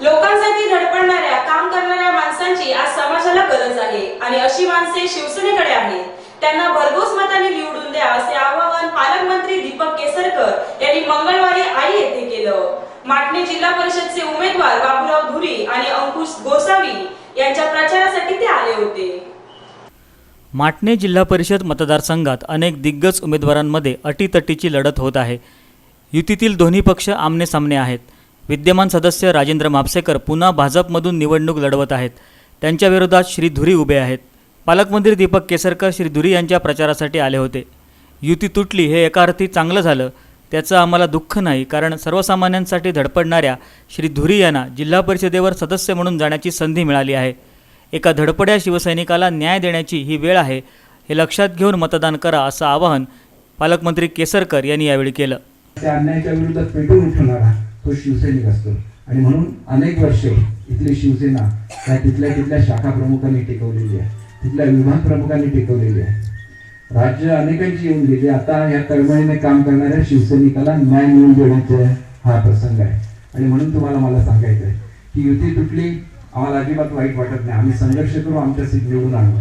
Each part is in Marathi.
लोकांसाठी धडपडणाऱ्या काम करणाऱ्या माणसांची आज समाजाला गरज आहे. आणि अशी माणसे शिवसेनेकडे आहेत. त्यांना भरघोस मताने निवडून द्या असे आवाहन पालकमंत्री दीपक केसरकर यांनी मंगळवारी आई येथे केलं. माटणे जिल्हा परिषदचे उमेदवार बाबूराव धुरी आणि अंकुश गोसावी यांच्या प्रचारासाठी ते आले होते. माटणे जिल्हा परिषद मतदारसंघात अनेक दिग्गज उमेदवारांमध्ये अटीतटीची लढत होत आहे. युतीतील दोन्ही पक्ष आमने सामने आहेत. विद्यमान सदस्य राजेंद्र म्हापसेकर पुन्हा भाजपमधून निवडणूक लढवत आहेत. त्यांच्या विरोधात श्री धुरी उभे आहेत. पालकमंत्री दीपक केसरकर श्री धुरी यांच्या प्रचारासाठी आले होते. युती तुटली हे एका अर्थी चांगलं झालं. त्याचं आम्हाला दुःख नाही कारण सर्वसामान्यांसाठी धडपडणाऱ्या श्री धुरी यांना जिल्हा परिषदेवर सदस्य म्हणून जाण्याची संधी मिळाली आहे. एका धडपड्या शिवसैनिकाला न्याय देण्याची ही वेळ आहे हे लक्षात घेऊन मतदान करा असं आवाहन पालकमंत्री केसरकर यांनी यावेळी केलं. त्या अन्यायाच्या विरोधात पेटून उठवणारा तो शिवसैनिक असतो. आणि म्हणून अनेक वर्षे इथली शिवसेना त्या तिथल्या तिथल्या शाखा प्रमुखांनी टिकवलेली आहे. तिथल्या विभाग प्रमुखांनी टिकवलेली आहे. राज्य अनेकांची येऊन गेली. आता या तळमळीने काम करणाऱ्या शिवसैनिकाला न्याय मिळवून देण्याचा हा प्रसंग आहे. आणि म्हणून तुम्हाला मला सांगायचं आहे की युती तुटली आम्हाला अजिबात वाईट वाटत नाही. आम्ही संघर्ष करू आमच्या सीट निवडून आणू.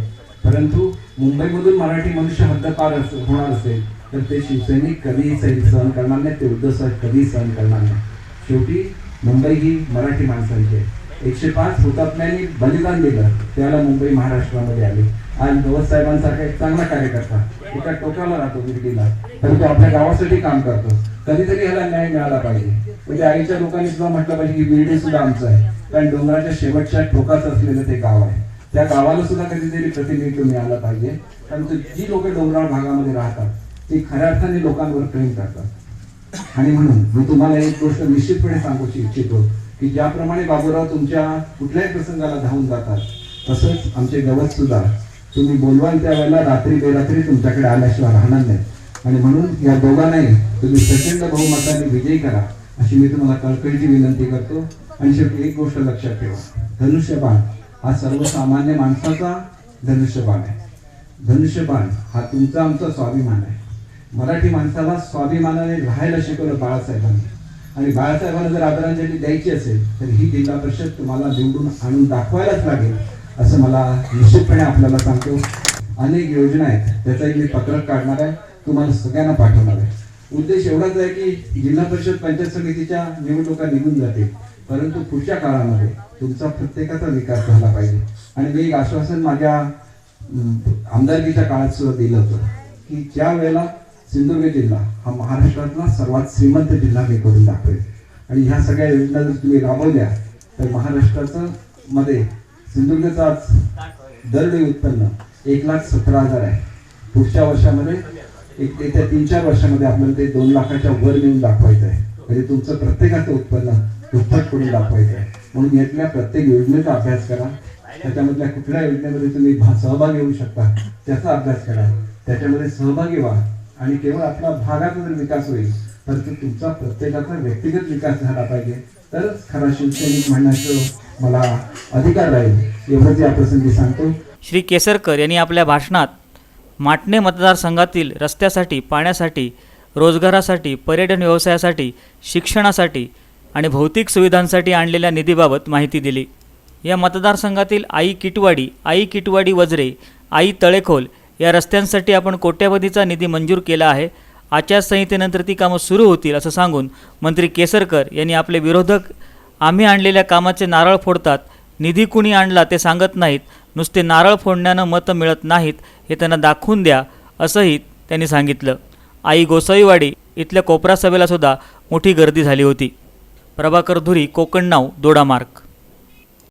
परंतु मुंबईमधून मराठी मनुष्य हद्दपार अस- होणार असेल तर ते शिवसैनिक कधीही सहन करणार नाही ते उद्धव साहेब कधीही सहन करणार नाही शेवटी मुंबई ही मराठी माणसांची आहे. एकशे पाच हुतात्म्यांनी बलिदान दिलं त्याला मुंबई महाराष्ट्रामध्ये आली. आज गवत साहेबांसारखा एक चांगला कार्यकर्ता एका टोकाला राहतो विरडीला तर तो आपल्या गावासाठी काम करतो. कधीतरी ह्याला न्याय मिळाला पाहिजे. म्हणजे आईच्या लोकांनी सुद्धा म्हटलं पाहिजे की विरडी सुद्धा आमचं आहे. कारण डोंगराच्या शेवटच्या टोकाचं असलेलं ते गाव आहे. त्या गावाला सुद्धा कधीतरी प्रतिनिधित्व मिळालं पाहिजे. कारण ते जी लोक डोंगराळ भागामध्ये राहतात ती खऱ्या अर्थाने लोकांवर प्रेम करतात. आणि म्हणून मी तुम्हाला एक गोष्ट निश्चितपणे सांगू इच्छितो की ज्याप्रमाणे बाबूराव तुमच्या कुठल्याही प्रसंगाला धावून जातात तसंच आमचे गवत सुद्धा तुम्ही बोलवाल त्यावेळेला रात्री बेरात्री तुमच्याकडे आल्याशिवाय राहणार नाही. आणि म्हणून या दोघांनाही तुम्ही प्रचंड बहुमताने विजयी करा अशी मी तुम्हाला कळकळीची विनंती करतो. आणि शेवटी एक गोष्ट लक्षात ठेवा धनुष्यबाण हा सर्वसामान्य माणसाचा धनुष्यबाण आहे. धनुष्यबाण हा तुमचा आमचा स्वाभिमान आहे. मराठी माणसाला स्वाभिमानाने राहायला शिकवलं बाळासाहेबांनी. आणि बाळासाहेबांना जर आदरांजली द्यायची असेल तर ही जिल्हा परिषद तुम्हाला निवडून आणून दाखवायलाच लागेल असं मला निश्चितपणे आपल्याला सांगतो. अनेक योजना आहेत त्याचा एक मी पत्रक काढणार आहे तुम्हाला सगळ्यांना पाठवणार आहे. उद्देश एवढाच आहे की जिल्हा परिषद पंचायत समितीच्या निवडणुका निघून जातील परंतु पुढच्या काळामध्ये तुमचा प्रत्येकाचा विकास झाला पाहिजे. आणि मी एक आश्वासन माझ्या आमदारकीच्या काळात सुद्धा दिलं होतं की ज्या वेळेला सिंधुदुर्ग जिल्हा हा महाराष्ट्रातला सर्वात श्रीमंत जिल्हा मी करून दाखवेल आणि ह्या सगळ्या योजना जर तुम्ही राबवल्या तर महाराष्ट्राचं मध्ये सिंधुदुर्गचं आज दरडोई उत्पन्न एक लाख सतरा हजार आहे. पुढच्या वर्षामध्ये एक येत्या तीन चार वर्षामध्ये आपल्याला ते दोन लाखाच्या वर नेऊन दाखवायचं आहे. म्हणजे तुमचं प्रत्येकाचं उत्पन्न दुप्पट करून दाखवायचं आहे. म्हणून यातल्या प्रत्येक योजनेचा अभ्यास करा. त्याच्यामधल्या कुठल्या योजनेमध्ये तुम्ही सहभागी होऊ शकता त्याचा अभ्यास करा. त्याच्यामध्ये सहभागी व्हा. आणि केवळ आपला भागाचा जर विकास होईल तर तो तुमचा प्रत्येकाचा व्यक्तिगत विकास झाला पाहिजे. तरच खरा शिवसैनिक म्हणण्याचं मला अधिकार राहील एवढंच या प्रसंगी सांगतो. श्री केसरकर यांनी आपल्या भाषणात माटणे मतदारसंघातील रस्त्यासाठी पाण्यासाठी रोजगारासाठी पर्यटन व्यवसायासाठी शिक्षणासाठी आणि भौतिक सुविधांसाठी आणलेल्या निधीबाबत माहिती दिली. या मतदारसंघातील आई किटवाडी आई किटवाडी वजरे आई तळेखोल या रस्त्यांसाठी आपण कोट्यवधीचा निधी मंजूर केला आहे. आचारसंहितेनंतर ती कामं सुरू होतील असं सांगून मंत्री केसरकर यांनी आपले विरोधक आम्ही आणलेल्या कामाचे नारळ फोडतात. निधी कुणी आणला ते सांगत नाहीत. नुसते नारळ फोडण्यानं मतं मिळत नाहीत हे त्यांना दाखवून द्या असंही त्यांनी सांगितलं. आई गोसाईवाडी इथल्या कोपरा सभेला सुद्धा मोठी गर्दी झाली होती. प्रभाकर धुरी कोकण नाव दोडामार्ग.